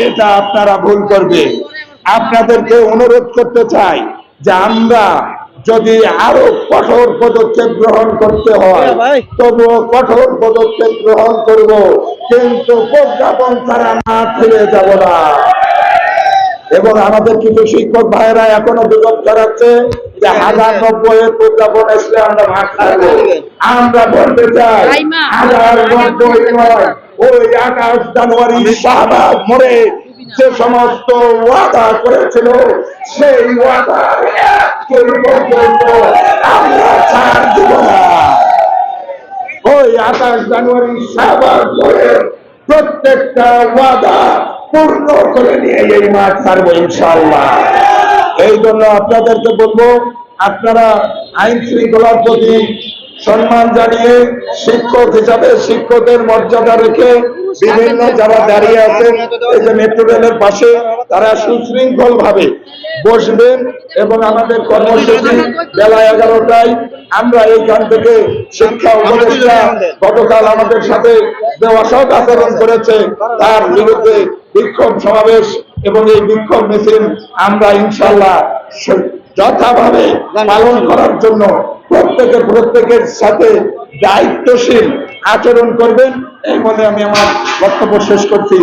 এটা আপনারা ভুল করবে। আপনাদেরকে অনুরোধ করতে চাই যে আমরা যদি আরও কঠোর পদক্ষেপ গ্রহণ করতে হয় তবুও কঠোর পদক্ষেপ গ্রহণ করব কিন্তু প্রজ্ঞাপন ছাড়া না ফিরে যাব না। এবং আমাদের কিছু শিক্ষক ভাইরা এখনও বিপদ ছড়াচ্ছে যে হাজার নব্বই এর প্রজ্ঞাপন আসলে আমরা ভাগ খাব আমরা বলতে চাই হাজার নব্বই নয়। ওই আকাশ জানুয়ারি শাহবাগ মোড়ে যে সমস্ত ওয়াদা করেছিল সেই ওয়াদা পর্যন্ত আমরা ছাড় দিব না। ওই আকাশ জানুয়ারি শাহবাগ মোড়ে প্রত্যেকটা ওয়াদা পূর্ণ করে নিয়ে এই মাঠ ছাড়বো ইনশাল্লাহ এই জন্য আপনাদেরকে বলব আপনারা আইন শৃঙ্খলার প্রতি সম্মান জানিয়ে শিক্ষক হিসাবে শিক্ষকের মর্যাদা রেখে বিভিন্ন যারা দাঁড়িয়ে আছেন এই যে মেট্রো রেলের পাশে, তারা সুশৃঙ্খল ভাবে বসবেন এবং আমাদের কর্মসূচি বেলা এগারোটায় আমরা এইখান থেকে শিক্ষা উপদেষ্টা গতকাল আমাদের সাথে যে অসৎ আচরণ করেছে। তার বিরুদ্ধে বিক্ষোভ সমাবেশ এবং এই বিক্ষোভ মিছিল আমরা ইনশাল্লাহ যথাভাবে পালন করার জন্য প্রত্যেকে প্রত্যেকের সাথে দায়িত্বশীল আচরণ করবেন এই বলে আমি আমার বক্তব্য শেষ করছি।